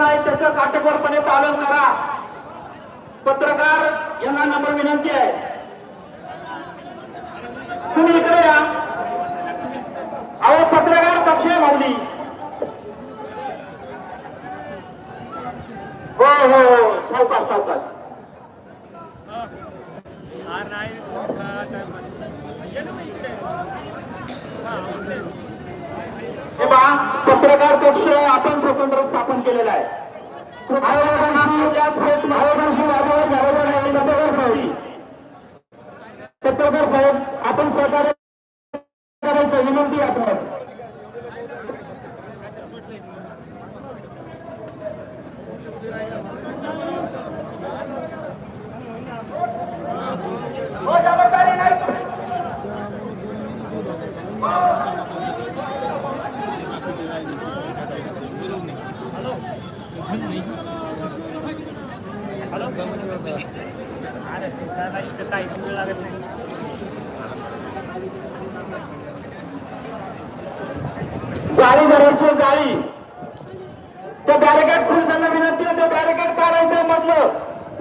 सूचना आहेत त्याचं काटेकोरपणे पालन करा. पत्रकार यांना नम्र विनंती आहे. तुम्ही इकडे या. अहो पत्रकार पक्ष भावली हो हो हो. सावकाश सावकाश. हे बा पत्रकार पक्ष आपण स्वतंत्र केलेला आहे. आयोगाशी या झालेला नाही पत्रकार साहेब. पत्रकार साहेब आपण सहकार्य करायचं विनंती आहे आपणास जाळी धरायची जाळी ते बॅरिकेड पोलिसांना विनंती आहे ते बॅरिकेड काढायचं म्हटलं.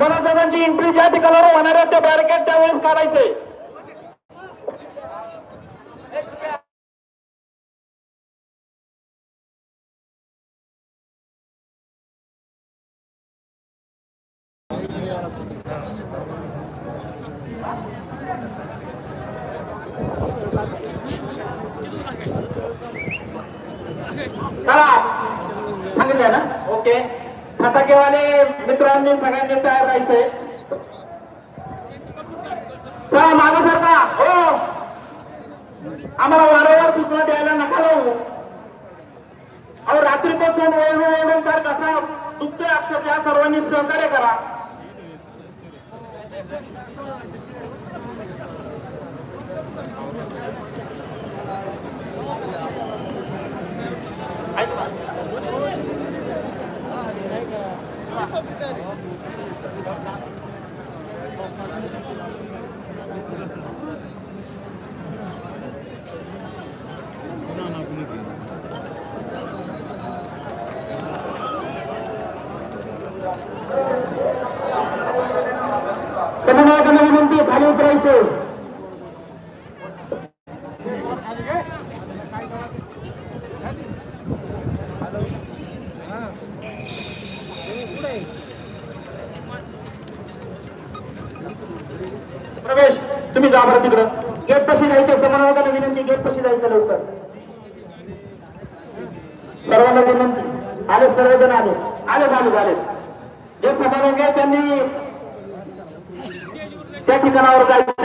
मला जणांची एंट्री ज्या ठिकाणावर होणार आहे ते बॅरिकेड त्यावेळेस काढायचे. चला. सांगितलं ना ओके फटाकेवाले मित्रांनी सगळ्यांनी तयार राहायचंय चला मागं सरका. हो. आम्हाला वारंवार सूचना द्यायला नका लावू अहो रात्रीपासून ओळून ओळून तर कसा? दुखतोय अक्षरशः. सर्वांनी सहकार्य करा. ऐका. সেখানে सर्वजण आले. आले झाले झाले. जे समन्वयक आहे त्यांनी त्या ठिकाणावर जायचं.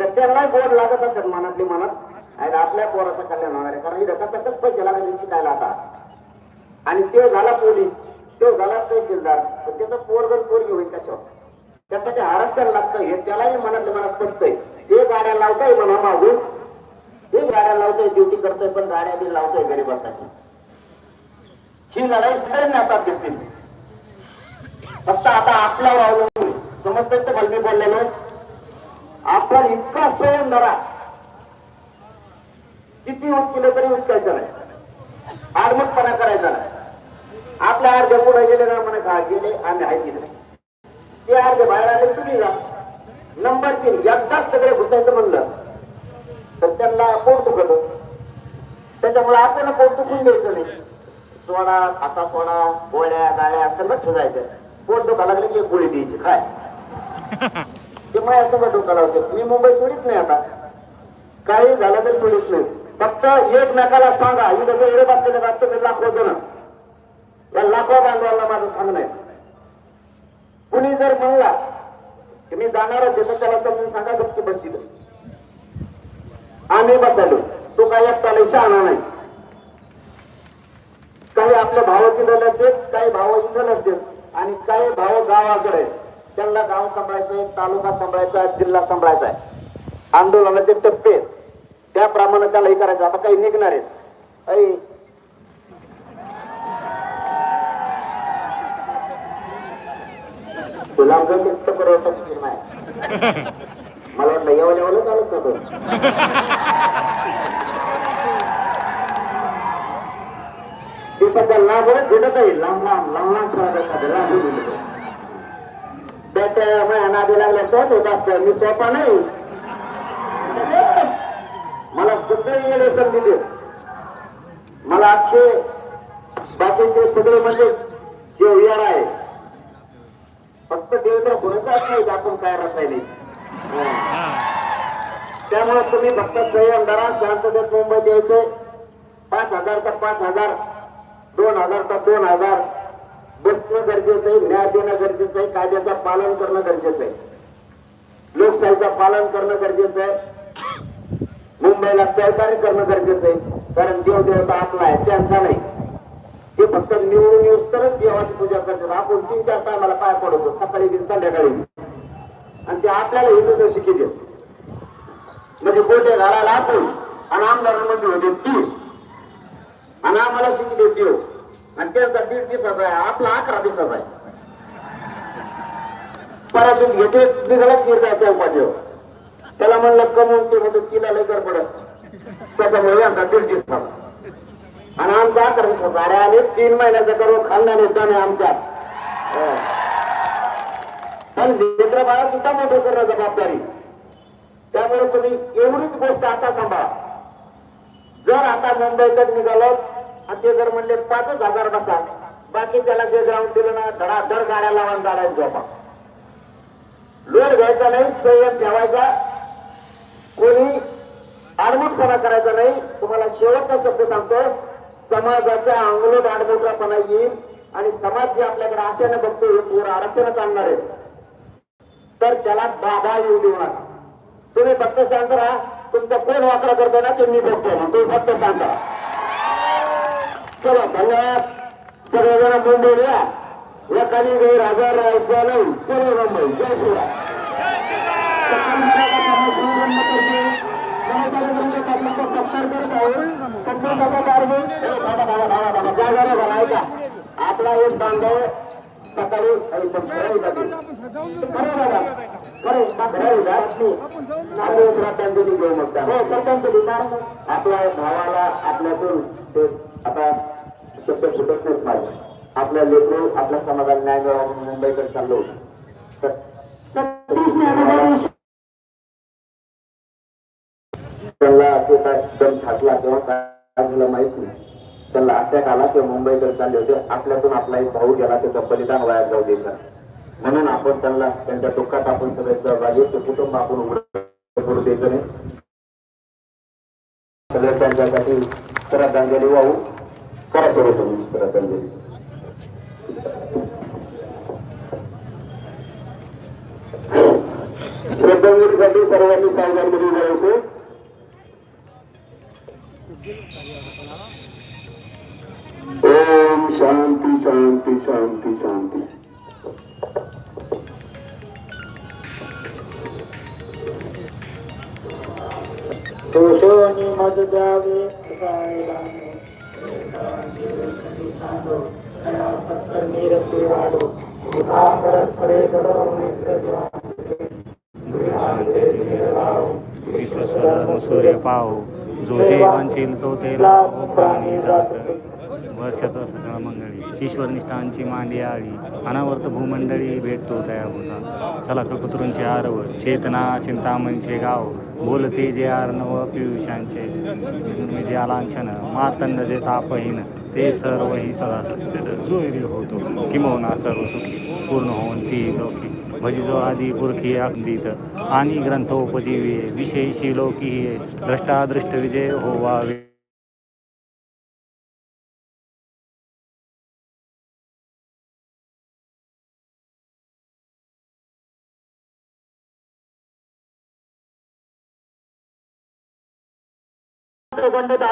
तर त्यांनाही बोर्ड लागत असेल मनातली मनात. आणि आपल्या पोराचं कल्याण होणार. आहे कारण इथं कथकच पैसे लागले शिकायला आता. आणि तो झाला पोलीस. तो झाला तहसीलदार. पण त्याचं पोरगण पोरगी होईल कशावर? त्यासाठी आरक्षण लागतं. हे त्यालाही मनातल्या मनात पडतंय. ते गाड्या लावताय म्हणा मागून. ते गाड्या लावतोय ड्युटी करतोय पण गाड्या बी लावतोय गरीबासाठी. ही लढाई सगळ्यांनी आता घेतली. फक्त आता आपल्यावर अवलंबून समजतंय तर मी बोललेलो. आपण इतका संयम धरा. किती होत केलं तरी उचकायचं नाही. आडमटपणा करायचा नाही. आपल्या अर्धे पुढे गेले ना म्हणे का गेले आम्ही आहे गेले ते अर्धे बाहेर आले तुम्ही जा. तीन एकदाच सगळे घुसायचं म्हणलं तर त्यांना पोट दुखत. त्याच्यामुळे आपण पोट दुखून द्यायचं नाही. सोडा आता सोडा गोळ्या गाळ्या सगळं ठेवायचं. पोट दुखा लागले की गोळी द्यायची काय ते माझ्या सगळं डोका लावते. मी मुंबई सोडित नाही आता. काही झालं तरी सोडित नाही. फक्त एक सांगा. ही कसं एवढे बसलेले वाटतं मी लाखो जण. या लाखो बांधवांना माझं सांगणं आहे. कुणी जर म्हणला की मी जाणारच आहे तर त्याला समजून सांगा गपची बसील आम्ही बसालो. तो काही एकट्याला शहाणा नाही. काही आपल्या भावाची दल देत काही भाव इथं नसतात आणि काही भाव गावाकडे. आहेत. त्यांना गाव सांभाळायचं तालुका सांभाळायचा जिल्हा सांभाळायचा आहे आंदोलनाचे टप्पे. त्याप्रमाणे त्याला हे करायचं. आता काही निघणार आहेत. ऐ, मुक्त पुरवठ्याची आहे मला वाटलं एवढं एवढं चालत का ते सध्या लांबच भेटत आहे. लांब लांब लांब लांब पळत लांब त्यात माझ्या नादी लागल्या तोच होत असतं मी सोपा नाही मला सगळे येणे संधी दे मला अख्खे बाकीचे सगळे म्हणजे देव येणार आहे फक्त देवेंद्र कोणाचाच नाही की आपण काय रसायने त्यामुळे तुम्ही फक्त संयम धरा शांततेत मुंबईत यायचंय पाच हजार तर पाच हजार दोन हजार तर दोन हजार बसणं गरजेचं आहे न्याय देणं गरजेचं आहे कायद्याचं पालन करणं गरजेचं आहे. लोकशाहीचं पालन करणं गरजेचं आहे. मुंबईला सहकार्य करणं गरजेचं आहे. कारण देव देवता आपला आहे त्यांचा नाही. ते फक्त निवडून येऊस तरच देवाची पूजा करतात. आपण तीन चार टायमाला पाय पडतो सकाळी बी संध्याकाळी आणि ते आपल्याला हिंदू शिकी देत म्हणजे कोटे घराला आपण आणि आमदारांमध्ये होते ती आणि आम्हाला शिकी देत देव आणि त्यांचा दीड दिवसाचा आहे आपला अकरा दिवसाचा आहे. परत घेते निघालाच गिरजाच्या उपाधीवर. त्याला म्हणलं कमवून ते म्हणतो तिला लय गडबड असते. त्याच्यामुळे आमचा दीड दिवसाचा आणि आमचा अकरा दिवसाचा अरे आम्ही तीन महिन्याचा करू खानदान येतो आमच्या. पण लेकर बाळा सुद्धा मोठं करणं जबाबदारी त्यामुळे तुम्ही एवढीच गोष्ट आता सांभाळा. जर आता मुंबईतच निघालो आणि ते जर म्हणले पाचच हजार बसा बाकी त्याला जे ग्राउंड दिलं ना धडाधड गाड्या लावून गाड्या झोपा लोड घ्यायचा नाही संयम ठेवायचा. कोणी आडमुटपणा करायचा नाही. तुम्हाला शेवटचा शब्द सांगतो समाजाच्या अंगलोट आडमुटपणा येईल आणि समाज जे आपल्याकडे आशेनं बघतो हे आरक्षणच आणणार आहे तर त्याला बाधा येऊ देऊ नका. तुम्ही फक्त शांत राहा. तुमचा कोण वाकडा करतो ना ते मी बघतो मग तुम्ही फक्त शांत राहा. चला धन्यवाद सगळेजण मुंबईला या खाली गैर हजार राहायचं नाही. चलो मुंबई. जय शिवराय. आपला एक बांधव सकाळी आपल्या भावाला आपल्यातून ते आता शब्द सुटत नाहीत माझे. आपल्या लेकरू आपल्या समाजाला न्याय मिळावा म्हणून मुंबईकडे चाललो तर त्यांना ते काय दम छाटला किंवा काय झालं माहीत नाही. त्यांना अटॅक आला किंवा मुंबईकडे चालले होते. आपल्यातून आपला एक भाऊ गेला त्याचं बलिदान वाया जाऊ द्यायचं म्हणून आपण त्यांना त्यांच्या दुःखात आपण सगळे सहभागी ते कुटुंब आपण उघड करू द्यायचं नाही. सगळे त्यांच्यासाठी श्रद्धांजली वाहू. करा सुरू तुम्ही श्रद्धांजली श्रद्धांजलीसाठी सर्वांनी सावधानमध्ये जायचं ओम शांती शांती शांती शांती दोषोनी मज द्यावे परस्परे विश्वस्वधर्म सूर्य पाहू जो जे तो ते प्राणी जात. वर्षत सकाळ मंगळी. ईश्वरनिष्ठांची मांडी आळी. अनावर्त भूमंडळी भेटतो तया होता चला कल्पतरूंचे आरव. चेतना चिंतामणचे गाव. बोलते जे आर्णव पियुषांचे. जे आलांछन. मातंड जे तापहीन. ते सर्व ही सदा सत्य जोरी होतो. किंबहुना सर्व सुखी. पूर्ण होऊन ती लोकी. भजिजो आदी पुरखी अगदीत आणि ग्रंथोपजीवी विशेषी लोकी द्रष्टादृष्ट विजय होवावे. ಬಂದಿದೆ